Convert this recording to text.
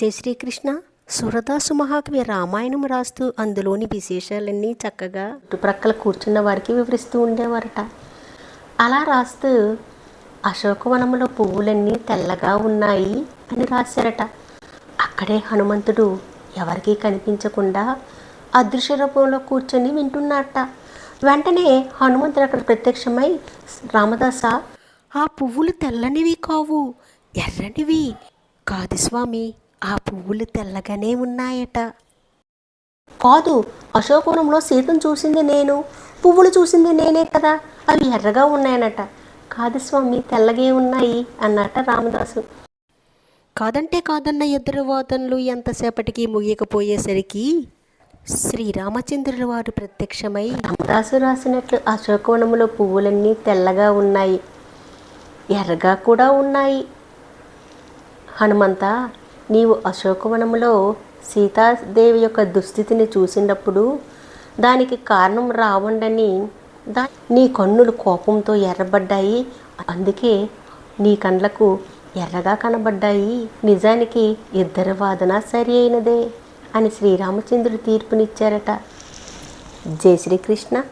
జై శ్రీకృష్ణ. సురదాసు మహాకవి రామాయణం రాస్తూ అందులోని విశేషాలన్నీ చక్కగా చుట్టుప్రక్కల కూర్చున్న వారికి వివరిస్తూ ఉండేవారట. అలా రాస్తూ అశోకవనంలో పువ్వులన్నీ తెల్లగా ఉన్నాయి అని రాశారట. అక్కడే హనుమంతుడు ఎవరికీ కనిపించకుండా అదృశ్య రూపంలో కూర్చొని వింటున్నట్ట వెంటనే హనుమంతుడు అక్కడ ప్రత్యక్షమై రామదాస ఆ పువ్వులు తెల్లనివి కావు ఎర్రనివి కాదు స్వామి. ఆ పువ్వులు తెల్లగానే ఉన్నాయట. కాదు అశోకవనంలో సీతను చూసింది నేను. పువ్వులు చూసింది నేనే కదా. అవి ఎర్రగా ఉన్నాయనట. కాదు స్వామి తెల్లగే ఉన్నాయి అన్నట రామదాసు. కాదంటే కాదన్న ఇద్దరు వాదనలు ఎంతసేపటికి ముగియకపోయేసరికి శ్రీరామచంద్రుల వారు ప్రత్యక్షమై రామదాసు రాసినట్లు అశోకవనములో పువ్వులన్నీ తెల్లగా ఉన్నాయి. ఎర్రగా కూడా ఉన్నాయి. హనుమంత నీవు అశోకవనములో సీతాదేవి యొక్క దుస్థితిని చూసినప్పుడు దానికి కారణం రావండని దా నీ కన్నులు కోపంతో ఎర్రబడ్డాయి. అందుకే నీ కండ్లకు ఎర్రగా కనబడ్డాయి. నిజానికి ఇద్దరి వాదన సరి అయినదే అని శ్రీరామచంద్రుడు తీర్పునిచ్చారట. జై శ్రీకృష్ణ.